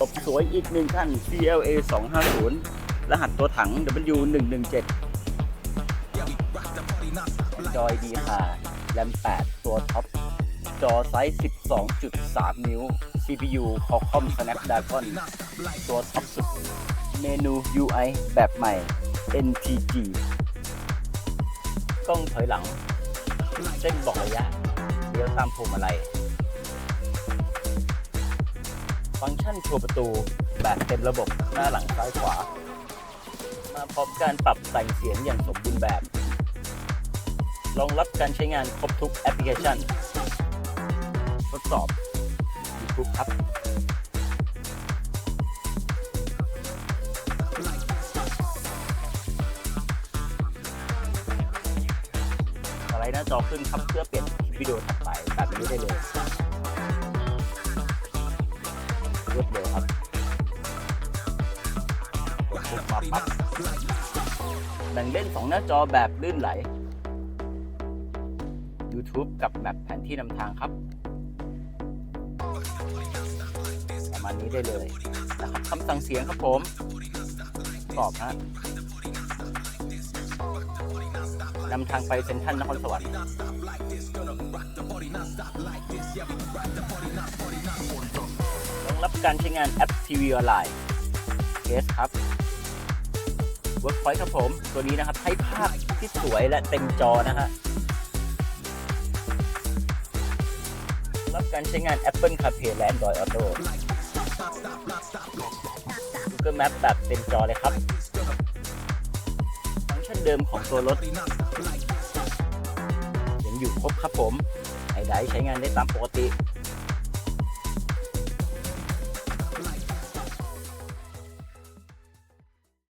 จบสวยอีกหนึ่งท่าน CLA 250 รหัสตัวถัง W 1 1 7 Android D 5 RAM 8ตัวท็อป จอไซส์ 12.3 นิ้ว CPU Qualcomm Snapdragon ตัวท็อปสุด เมนู UI แบบใหม่ NTG กล้องถอยหลัง เส้นบอกระยะเลี้ยวตามพวงมาลัย ฟังก์ชันโชว์ประตูแบบเต็มระบบหน้าหลังซ้ายขวา มาพร้อมการปรับแต่งเสียงอย่างสมบูรณ์แบบรองรับการใช้งานครบทุกแอปพลิเคชัน ทดสอบ YouTube ครับสไลด์หน้าจอขึ้นครับเพื่อเปลี่ยนวิดีโอถัดไปแบบนี้ได้เลย แบ่งเล่น 2 หน้าจอแบบลื่นไหล YouTube กับแมปแผนที่นำทางครับ ประมาณนี้ได้เลยนะครับคำสั่งเสียงครับผมตอบฮะนำทางไปเซ็นทรัลนครสวรรค์รองรับการใช้งานแอปทีวีออนไลน์เคสครับ Workpoint ครับผม ตัวนี้นะครับให้ภาพที่สวยและเต็มจอนะฮะรับการใช้งาน Apple CarPlay และ Android Auto Google Map แบบเต็มจอเลยครับ ฟังก์ชันเดิมของตัวรถ ยังอยู่ครบครับผมไฮไดใช้งานได้ตามปกติ